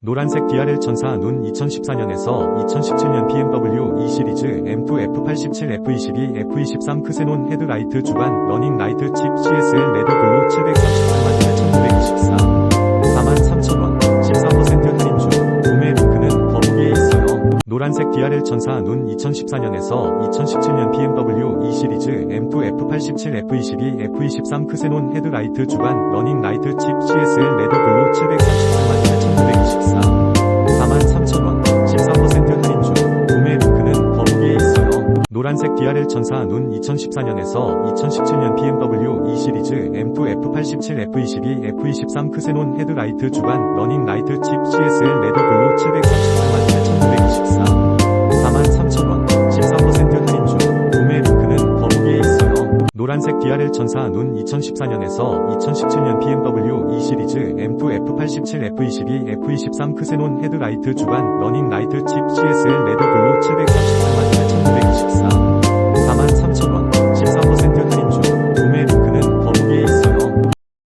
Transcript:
노란색 DRL 전사 눈 2014년에서 2017년 BMW E 시리즈 M2 F87 F22 F23 크세논 헤드라이트 주간 러닝 라이트 칩 CSL 레드 블루 738만 8,924 43,000원 14% 할인 중 구매 링크는 더보기에 있어요. 노란색 DRL 전사 눈 2014년에서 2017년 BMW E 시리즈 M2 F87 F22 F23 크세논 헤드라이트 주간 러닝 라이트 칩 CSL 노란색 DRL 전사 눈 2014년에서 2017년 BMW E 시리즈 M2 F87 F22 F23 크세논 헤드라이트 주간 러닝 라이트 칩 CSL 레드 블루 738만 8,924 43,000원 14% 할인 중 구매 링크는 더보기에 있어요. 노란색 DRL 전사 눈 2014년에서 2017년 BMW E 시리즈 M2 F87 F22 F23 크세논 헤드라이트 주간 러닝 라이트 칩 CSL 레드